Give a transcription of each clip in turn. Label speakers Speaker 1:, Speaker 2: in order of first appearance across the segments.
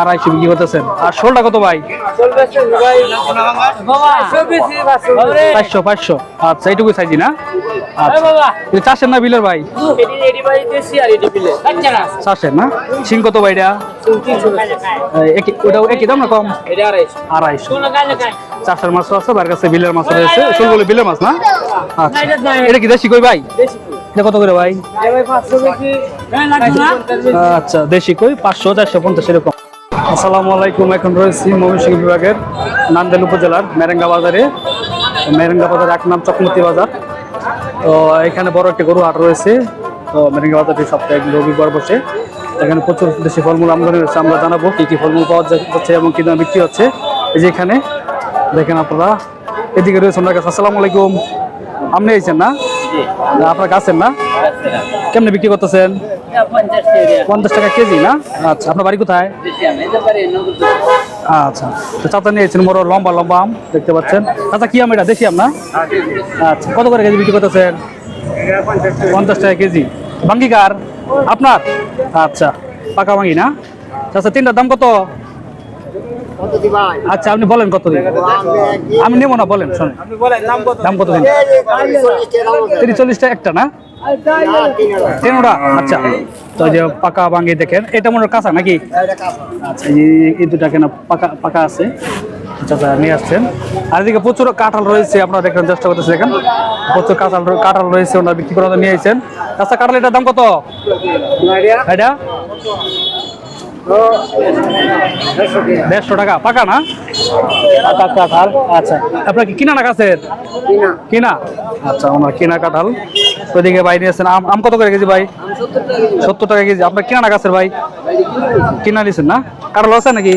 Speaker 1: আড়াইশো
Speaker 2: বিক্রি করতেছেন। আর শোলটা কত ভাই?
Speaker 1: পাঁচশো
Speaker 2: পাঁচশো। আচ্ছা এইটুকু সাইজি না? আচ্ছা। চাষের না বিলের ভাই? চাষের না? সিং কত ভাই এটা? ওটাও একই দাম না কম?
Speaker 1: আড়াইশো।
Speaker 2: চাষের মাছ আছে তার কাছে বিলের মাছ রয়েছে। বিলের মাছ না? আচ্ছা। এটা কি দেশি কই ভাই?
Speaker 1: দেশি
Speaker 2: কত করে ভাই? আচ্ছা দেশি কই? পাঁচশো, চারশো, পঞ্চাশ, এরকম। আসসালামু আলাইকুম, এখন রয়েছি ময়মনসিংহ বিভাগের নান্দেল উপজেলার মেরেঙ্গা বাজারে। মেরেঙ্গা বাজার এক নাম চকমতি বাজার। তো এখানে বড় একটা গরু হাট রয়েছে। তো মেরেঙ্গা বাজারটি সপ্তাহে রবিবার বসে। এখানে প্রচুর দেশি ফলমূল আমদানি রয়েছে আমরা জানাব কি কি ফলমূল পাওয়া যাচ্ছে এবং কি দাম বিক্রি হচ্ছে। এই যে এখানে, দেখেন আপনারা। এদিকে রয়েছে ওনার কাছে, আসসালামু আলাইকুম। আপনি আইছেন না? আপনার কাছেন না? কেমনে বিক্রি করতেছেন? পঞ্চাশ টাকা কেজি না? আচ্ছা আপনার বাড়ি কোথায়? আচ্ছা তো চাচা নিয়েছেন বড় লম্বা লম্বা আম দেখতে পাচ্ছেন। আচ্ছা কি আম এটা? দেশি আম না? আচ্ছা কত করে কেজি বিক্রি করতেছেন? পঞ্চাশ টাকা কেজি। বাঙ্গি কার? আপনার? আচ্ছা পাকা বাঙ্গি না? আচ্ছা তিনটার দাম কত? আচ্ছা আপনি বলেন কত দিন? আমি নেব না বলেন শোনেন। দাম কত? দিন? তিরিশ চল্লিশটা একটা না? আচ্ছা। তো যে পাকা বাঙ্গি দেখেন এটা মনে কাঁচা নাকি? আচ্ছা এই দুটা কেন পাকা পাকা আছে। আচ্ছা আচ্ছা নিয়ে আসছেন। আর এদিকে প্রচুর কাঁঠাল রয়েছে আপনারা দেখেন চেষ্টা করতেছে দেখেন। প্রচুর কাঁঠাল কাঁঠাল রয়েছে ওনারা বিক্রি করার জন্য নিয়ে আসছেন। আচ্ছা কাঁঠাল এটার দাম কত? এটা দেড়শো টাকা। পাকা না? পাকা কাঁঠাল আচ্ছা। আপনার কি কিনা না গাছের কিনা। আচ্ছা ওনার কিনা কাঁঠাল। ওইদিকে ভাই নিয়েছেন আম আম কত করে কেজি ভাই? সত্তর টাকা কেজি। আপনার কিনা না গাছের ভাই? কিনা নিয়েছেন না? কাঁঠাল আছে নাকি?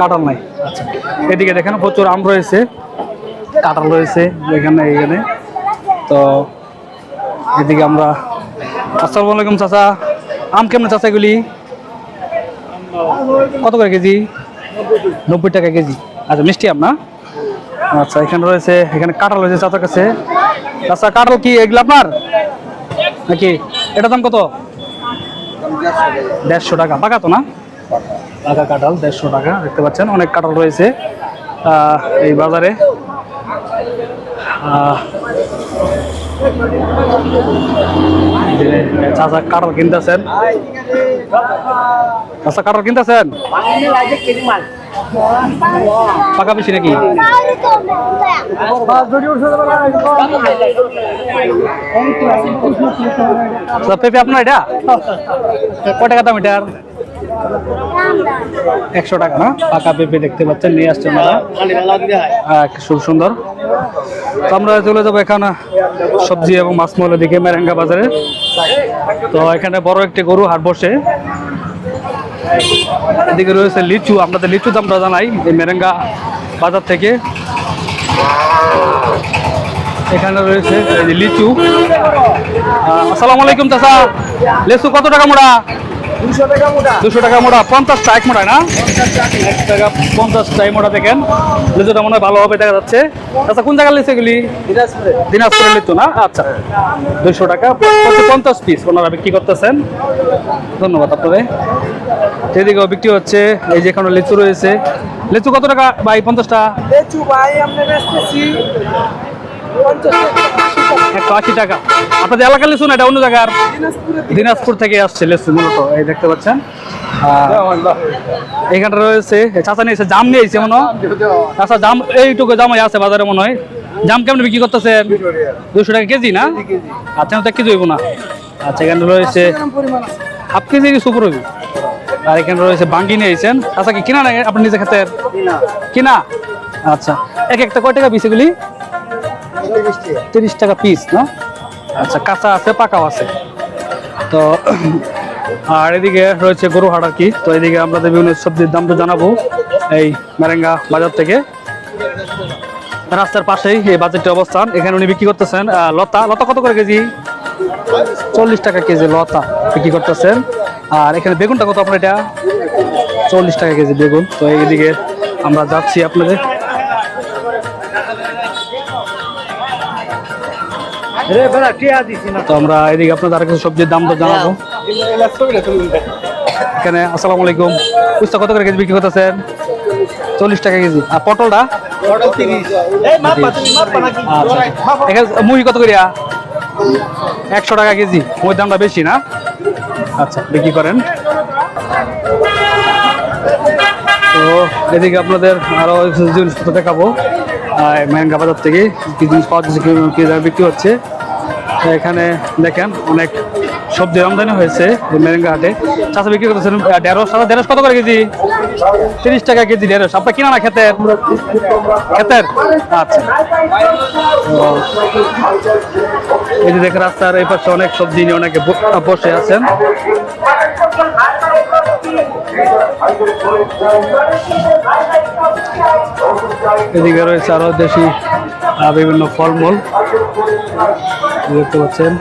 Speaker 2: কাঁঠাল নাই। আচ্ছা এদিকে দেখেন প্রচুর আম রয়েছে। কাঁঠাল রয়েছে এখানে এখানে। তো এদিকে আমরা আসসালামু আলাইকুম চাচা। আম কেমন চাচা এগুলি? কত করে কেজি? নব্বই টাকা কেজি। আচ্ছা মিষ্টি আম না? আচ্ছা এখানে রয়েছে, এখানে কাঁঠাল রয়েছে চাচার কাছে। আচ্ছা কাঁঠাল কি এগুলো আপনার? নাকি? এটা দাম কত? দেড়শো টাকা। পাকা তো না? পাকা কাঁঠাল, দেড়শো টাকা, দেখতে পাচ্ছেন, অনেক কাঁঠাল রয়েছে। এই বাজারে। চাচা কাঁঠাল কিনতেছেন? চাচা কাঁঠাল কিনতেছেন? পাকা বেশি নাকি? পেঁপে আপনার এটা? কয় টাকা দাম এটার? একশো টাকা না? পাকা পেঁপে দেখতে পাচ্ছেন, নিয়ে আসছে ওনারা। খুব সুন্দর। তো আমরা চলে যাব এখানে সবজি এবং মাছ মহলের দিকে, মেরেঙ্গা বাজারে। তো এখানে বড় একটি গরু হাট বসে। এদিকে রয়েছে লিচু। আপনাদের লিচু দামটা জানাই এই মেরেঙ্গা বাজার থেকে। এখানে রয়েছে লিচু। আসসালামু আলাইকুম চাচা। লিচু কত টাকা মোড়া? দুশো টাকা মোড়া। পঞ্চাশটা এক মোড়া না? এক টাকা পঞ্চাশটা এক মোড়া দেখেন। লিচুটা মনে হয় ভালো হবে দেখা যাচ্ছে। আচ্ছা কোন জায়গার লিচু এগুলি? দিনাজপুরের লিচু না? আচ্ছা দুশো টাকা। পঞ্চাশ পিস ওনারা বিক্রি করতেছেন। ধন্যবাদ আপনাদের। এদিকেও বিক্রি হচ্ছে এই যে এখানে লিচু রয়েছে। লিচু কত টাকা ভাই পঞ্চাশটা?
Speaker 1: লেচু ভাই আমরা বেচতেছি
Speaker 2: একশো আশি টাকা। আপনাদের এলাকার লিচু না এটা অন্য জায়গার? দিনাজপুর থেকে আসছে লিচু মূলত এই দেখতে পাচ্ছেন। আহ, এখানে রয়েছে চাচা নিয়েছে জাম নিয়েছে মনে হয়। আচ্ছা জাম এইটুকু জামাই আছে বাজারে মনে হয়। জাম কেমন বিক্রি করতেছেন দুশো টাকা কেজি না? আচ্ছা তো এক কেজি হইব না। আচ্ছা এখানে রয়েছে হাফ কেজি সুপুর হইব? আর এখানে রয়েছে বাঙ্গি নিয়েছেন। আচ্ছা কি কিনা না আপনি নিজে খেতেন কিনা। আচ্ছা এক একটা কয় টাকা এগুলি? তিরিশ টাকা পিস না? আচ্ছা কাঁচা আছে, পাকাও আছে। তো, আর এদিকে রয়েছে গরু হাট কি তো এদিকে আমরা বিভিন্ন সবজির দাম তো জানাব, এই মেরেঙ্গা বাজার থেকে। রাস্তার পাশেই এই বাজারটির অবস্থান। এখানে উনি বিক্রি করতেছেন লতা। লতা কত করে কেজি? চল্লিশ টাকা কেজি লতা বিক্রি করতেছেন। আর এখানে বেগুনটা কত আপনার এটা? চল্লিশ টাকা কেজি বেগুন। তো এইদিকে আমরা যাচ্ছি আপনাদের তো আমরা এদিকে আপনাদের আর কিছু সবজির দাম তো জানাব। এখানে আসসালামু আলাইকুম। কুস্তা কত করে কেজি বিক্রি করতেছেন? চল্লিশ টাকা কেজি। আর পটলটা? আচ্ছা। এখানে মুড়ি কত করিয়া? একশো টাকা কেজি। মুড়ির দামটা বেশি না? আচ্ছা বিক্রি করেন। তো এদিকে আপনাদের আরও কিছু জিনিসপত্র দেখাবো। মেহেঙ্গা বাজার থেকে কি জিনিস পাওয়া যাচ্ছে কি বিক্রি হচ্ছে। এখানে দেখেন অনেক সবজি আমদানি হয়েছে মেরেঙ্গা হাটে চাষা বিক্রি করতেছেন ঢেঁড়শ সাদা ঢেঁড়স কত করে কেজি? তিরিশ টাকা কেজি ঢেঁড়স আপনার কিনা না খেতের? খেতের? আচ্ছা। এই যে দেখেন রাস্তার এই পাশে অনেক সবজি নিয়ে অনেকে বসে আছেন। এদিকে রয়েছে আরও দেশি বিভিন্ন ফলমূল। দেখতে পাচ্ছেন।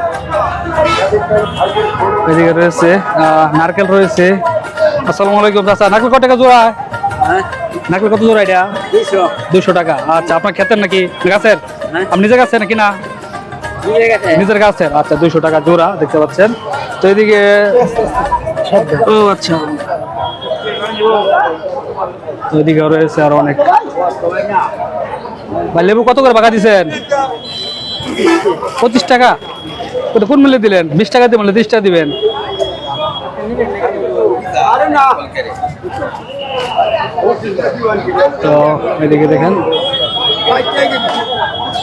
Speaker 2: এদিকে রয়েছে আহ, নারকেল রয়েছে। আসসালামু আলাইকুম চাচা নারকেল কত টাকা জোড়া? নারকেল কত জোড়া এটা? দুশো টাকা। আচ্ছা আপনার খেতেন নাকি? গাছের? আপনি নিজের গাছের নাকি না? নিজের গাছের আচ্ছা দুইশো টাকা জোড়া দেখতে পাচ্ছেন। তো এদিকে ও আচ্ছা। তো এদিকে রয়েছে আরও অনেক। ভাই, লেবু কত করে বাগা দিছেন? পঁচিশ টাকা। ওটা কোন মূল্যে দিলেন? বিশ টাকা দিয়ে দিবেন তিরিশ টাকা দিবেন। তো এদিকে দেখেন।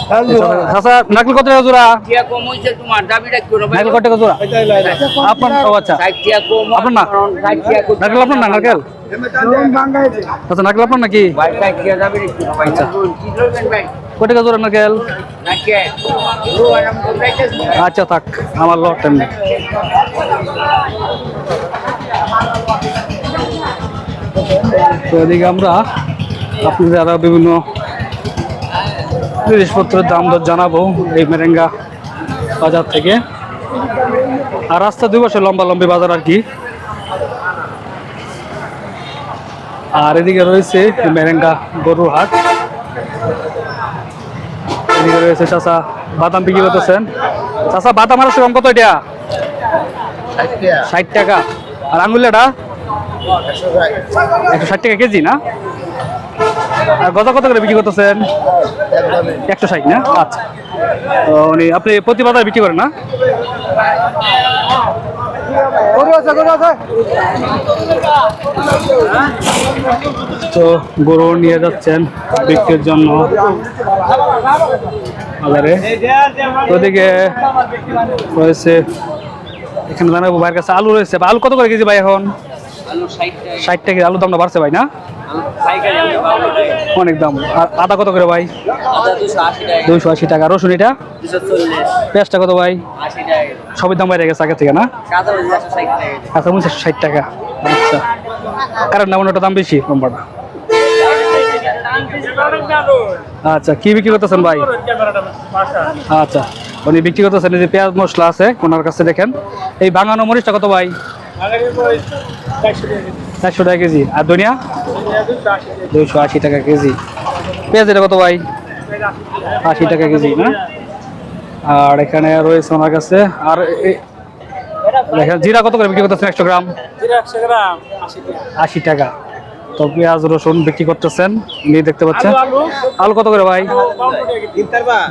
Speaker 2: আচ্ছা নাকল কত টাকা জোড়া?
Speaker 3: টিয়া কম হইছে তোমার দাবিটা কি করবে
Speaker 2: নারকেল কত টাকা জোড়া? আপনার ও আচ্ছা।
Speaker 3: টিয়া কম
Speaker 2: আপনার না? আপনার আচ্ছা আপনার নাকি?
Speaker 3: ভাই টিয়া দাবি কি ভাই? কি
Speaker 2: কত টাকা জোড়া নারকেল?
Speaker 3: নাকি ও আরাম করতেছে
Speaker 2: আচ্ছা থাক আমার লট টাইম নেই তো এদিকে আমরা আপনাদের আরও বিভিন্ন জিনিসপত্রের দাম দর জানাব এই মেরেঙ্গা বাজার থেকে। আর রাস্তা দুই পাশে লম্বা লম্বি বাজার আর কি। আর এদিকে রয়েছে মেরেঙ্গা গরুর হাট। এদিকে রয়েছে চাষা বাদাম বিক্রি করতেছেন। চাষা বাদাম আর সেরকম কত এটা? ষাট টাকা। আর আঙ্গুলেটা একশো ষাট টাকা কেজি না? আর গজা কত করে বিক্রি করতেছেন? একশো ষাট না? আচ্ছা। উনি আপনি প্রতি বাজার বিক্রি করেন না? তো গরু নিয়ে যাচ্ছেন বিক্রির জন্য বাজারে। ওদিকে রয়েছে এখানে জানাব ভাইয়ের কাছে আলু রয়েছে। আলু কত করে কেজি ভাই এখন?
Speaker 3: ষাট টাকা
Speaker 2: আলুর দামটা বাড়ছে ভাই না? অনেক দাম। আর আদা কত করে ভাই? দুইশো আশি টাকা। রসুন এটা? পেঁয়াজটা কত ভাই? সবের দাম বাইরে গেছে আগে থেকে, না? আচ্ছা উনশো ষাট টাকা। আচ্ছা। কারণ না ওটা দাম বেশি, লম্বাটা? আচ্ছা কি বিক্রি করতেছেন ভাই? আচ্ছা উনি বিক্রি করতেছেন যে পেঁয়াজ মশলা আছে, ওনার কাছে দেখেন। এই বাঙানো মরিচটা কত ভাই? চারশো টাকা কেজি। আর ধনিয়া? দুইশো আশি টাকা কেজি। পেঁয়াজ এটা কত ভাই? আশি টাকা কেজি না? আর এখানে রয়েছে ওনার কাছে। আর জিরা কত করে বিক্রি করতেছেন? একশো গ্রাম? আশি টাকা। তো পেঁয়াজ রসুন বিক্রি করতেছেন। নিয়ে দেখতে পাচ্ছেন। আলু কত করে ভাই?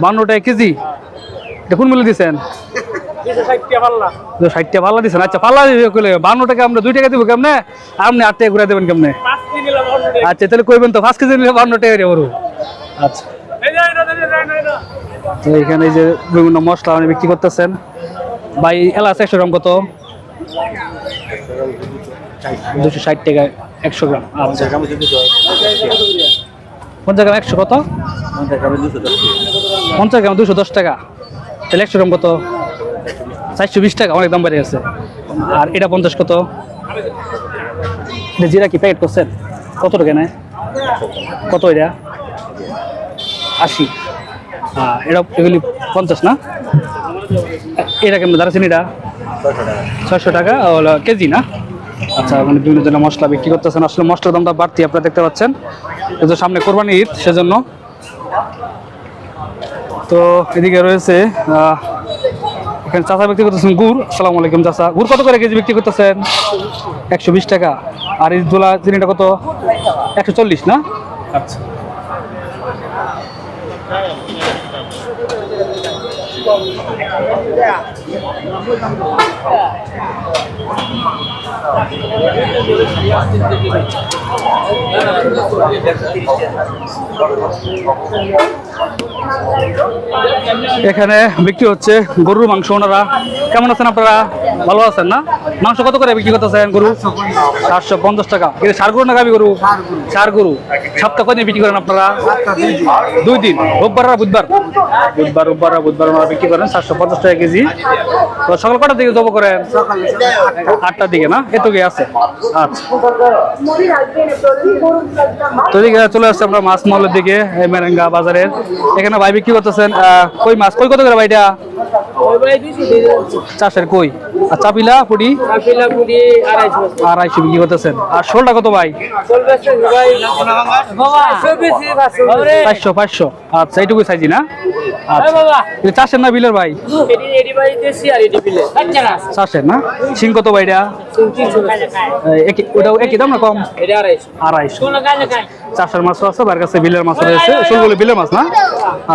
Speaker 2: বান্ন টাকা কেজি। এটা কোন মূল্য দিচ্ছেন দুশো ষাট টাকা পাল্লা দিচ্ছেন আচ্ছা পাল্লা দিবে বান্ন টাকা আমরা দুই টাকা দিব কেমনে? আপনি আট টাকা ঘুরে দেবেন কেমনে? আচ্ছা তাহলে কইবেন তো পাঁচ কেজি নিলে বান্ন টাকা রে আচ্ছা। তো যে বিভিন্ন মশলা উনি বিক্রি করতেছেন। ভাই এলাচ একশো গ্রাম কত? দুশো ষাট টাকা একশো গ্রাম। আচ্ছা। পঞ্চাশ গ্রাম একশো কত? পঞ্চাশ গ্রাম দুশো দশ টাকা। তাহলে একশো গ্রাম কত? চারশো বিশ টাকা, অনেক দাম বেড়ে গেছে। আর এটা পঞ্চাশ কত? জিরা কি প্যাকেট করছেন? কত টাকা নেয়? কত এটা? আশি। হ্যাঁ এটা এগুলি পঞ্চাশ না? এটা কেমন দাঁড়াচ্ছেন এটা ছয়শো টাকা কেজি না? আচ্ছা মানে বিভিন্ন ধরনের মশলা বিক্রি করতেছেন। আসলে মশলার দামটা বাড়তি, আপনারা দেখতে পাচ্ছেন। যে সামনে কোরবানি ঈদ, সেজন্য। তো এদিকে রয়েছে এখানে চাচা বিক্রি করতেছেন গুড়। আসসালামু আলাইকুম চাচা। গুড় কত করে কেজি বিক্রি করতেছেন? একশো বিশ টাকা। আর এই দোলা চিনিটা কত? একশো চল্লিশ না? আচ্ছা। এখানে বিক্রি হচ্ছে গরুর মাংস ওনারা। কেমন আছেন আপনারা? ভালো আছেন না? মাংস কত করে বিক্রি করতেছেন গরু? চারশো পঞ্চাশ টাকা। কিন্তু সার গরু না গাবি গরু? সার গরু। সপ্তাহ কদিন বিক্রি করেন আপনারা? দুই দিন। রোববার আর বুধবার? বুধবার রোববার আর বুধবার ওনারা বিক্রি করেন চারশো পঞ্চাশ টাকা কেজি। তো সকাল কটার দিকে জব করেন? আটটার দিকে না? এত এটুকুই আছে। আচ্ছা। তো এদিকে চলে আসছে আমরা মাছ মহলের দিকে মেরেঙ্গা বাজারের। এখানে ভাই বিক্রি করতেছেন কই মাছ? কই কত করে ভাইটা
Speaker 1: ভাই
Speaker 2: চাষের কই? আর চাপিলা
Speaker 1: পুরি আড়াইশো
Speaker 2: আড়াইশো বিক্রি করতেছেন। আর শোলটা কত ভাই?
Speaker 1: পাঁচশো পাঁচশো
Speaker 2: আচ্ছা এইটুকু চাইছি না? আচ্ছা। চাষের না বিলের ভাই?
Speaker 1: এটি এডি বাড়ি দেশি আর এডি বিলে
Speaker 2: চাষের না? সিং কত এই একই ওটাও একই দাম না কম?
Speaker 1: আড়াইশো।
Speaker 2: চাষের মাছও আছে বার কাছে বিলের মাছ রয়েছে শোলগুলো বিলের মাছ না?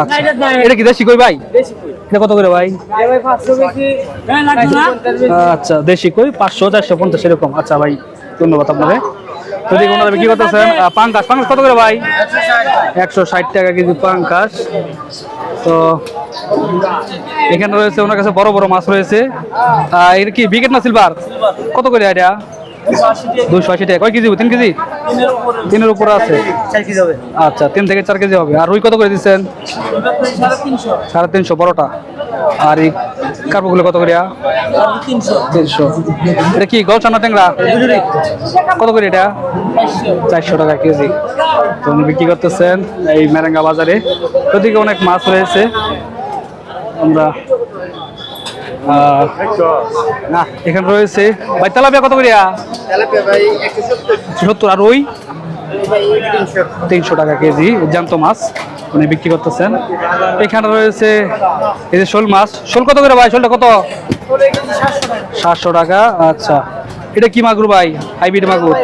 Speaker 2: আচ্ছা। এটা কি দেশি কই ভাই? এটা কত করে ভাই?
Speaker 1: বেশি?
Speaker 2: আচ্ছা দেশি কই? পাঁচশো, চারশো, পঞ্চাশ, এরকম। আচ্ছা ভাই, ধন্যবাদ আপনাদের। যদি কোনো বিক্রি করতেছেন? পাঙ্কাশ পাঙ্কাশ কত করে, ভাই? একশো ষাট টাকা কেজি পাঙ্কাশ তো এখানে রয়েছে, ওনার কাছে বড় বড় মাছ রয়েছে। এর কি, বিকেট না সিলভার? কত করে এটা দুশো আশি টাকা। কয় কেজি তিন কেজি? তিনের উপরে আছে। আচ্ছা তিন থেকে চার কেজি হবে। আর রুই কত করে দিচ্ছেন? সাড়ে তিনশো বড়টা। আর এই কার্পগুলো কত করে তিনশো। এটা কি গলছানা ট্যাংরা? কত করে এটা? চারশো টাকা কেজি। তো উনি বিক্রি করতেছেন এই মেরেঙ্গা বাজারে। ওদিকে অনেক মাছ রয়েছে। আমরা এখানে রয়েছে। ভাই তেলাপিয়া কত করিয়া? সত্তর। আর ওই তিনশো। টাকা কেজি জ্যান্ত মাছ উনি বিক্রি করতেছেন। এখানে রয়েছে এই যে শোল মাছ। শোল কত করে ভাই? শোলটা কত? সাতশো টাকা। আচ্ছা। এটা কি মাগুর ভাই? হাইব্রিড মাগুর?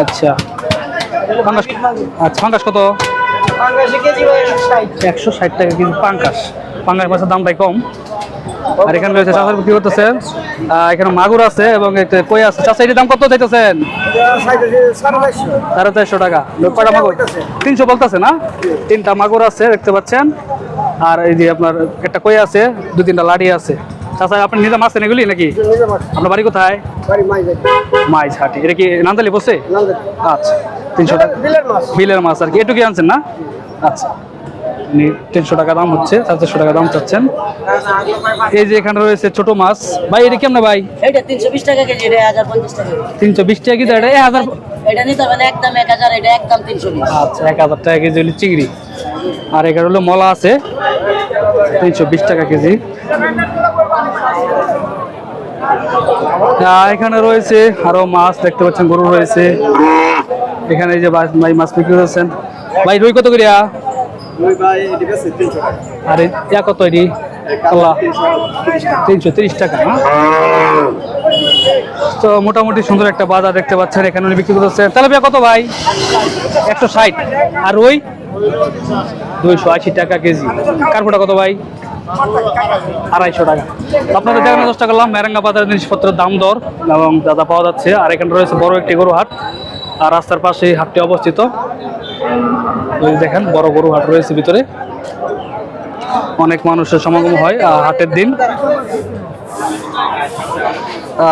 Speaker 2: আচ্ছা। পাঙ্গাস আচ্ছা পাঙ্গাস কত?
Speaker 1: ভাই
Speaker 2: একশো ষাট টাকা কেজি পাঙ্কাস পাঙ্গাস মাছের দাম দামটাই কম। আর এখানে রয়েছে চাষার বিক্রি করতেছেন। এখানে মাগুর আছে এবং কই আছে। চাষা এটির দাম কত চাইতেছেন?
Speaker 1: সাড়ে চারশো
Speaker 2: টাকা। কয়টা মাগুর? তিনশো বলতেছে না? তিনটা মাগুর আছে দেখতে পাচ্ছেন। আর এই যে আপনার একটা কই আছে দু তিনটা লাড়ি আছে। চাচা আপনি নিজে মাছ এগুলি নাকি? আপনার বাড়ি কোথায়? হাটি এটা কি নান্দালি বসে আচ্ছা তিনশো টাকা।
Speaker 1: বিলের মাছ।
Speaker 2: বিলের মাছ আর কি। এটুকু আনছেন না? আচ্ছা। উনি তিনশো টাকা দাম হচ্ছে চারশো টাকা দাম চাচ্ছেন। এই যে এখানে রয়েছে ছোট মাছ। ভাই এটা কেমন ভাই?
Speaker 4: তিনশো বিশ টাকা কেজি
Speaker 2: তিনশো বিশ টাকা কি এটা এক হাজার
Speaker 4: এটা নিতে হবে একদম এক হাজার এটা একদম তিনশো বিশ।
Speaker 2: আচ্ছা এক হাজার টাকা কেজি হলো চিংড়ি। আর এখানে হলো মলা আছে তিনশো বিশ টাকা কেজি। এখানে রয়েছে আরও মাছ দেখতে পাচ্ছেন গরু রয়েছে। এখানে এই যে ভাই মাছ বিক্রি করছেন ভাই রুই কত করিয়া আর ইয়া কত এটি? তিনশো তিরিশ টাকা। তো মোটামুটি সুন্দর একটা বাজার দেখতে পাচ্ছেন এখানে উনি বিক্রি করতেছেন তেলাপিয়া কত ভাই? একশো ষাট। আর ওই? দুইশো আশি টাকা কেজি। কার্পোটা কত ভাই? আড়াইশো টাকা। আপনাদের দেখানোর চেষ্টা করলাম মেরাঙ্গা বাজারের জিনিসপত্রের দাম দর এবং দাদা পাওয়া যাচ্ছে। আর এখানে রয়েছে বড় একটি গরু হাট আর রাস্তার পাশে হাটটি অবস্থিত। দেখেন, বড় গরু হাট রয়েছে ভিতরে। অনেক মানুষের সমাগম হয় হাটের দিন।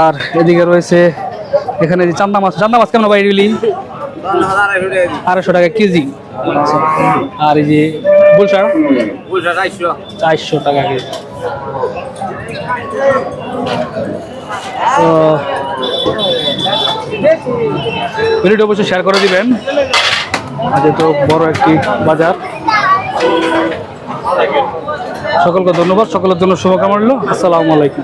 Speaker 2: আর এদিকে রয়েছে, এখানে যে চান্দা মাছ চান্দা মাছ কেমন ভাই রিলি আড়াইশো টাকা কেজি। আর এই যে বুলশার চারশো টাকা কেজি। ভিডিওটি অবশ্যই শেয়ার করে দিবেন। যেহেতু বড় একটি বাজার। সকলকে ধন্যবাদ সকলের জন্য শুভকামনা রইল। আসসালামু আলাইকুম।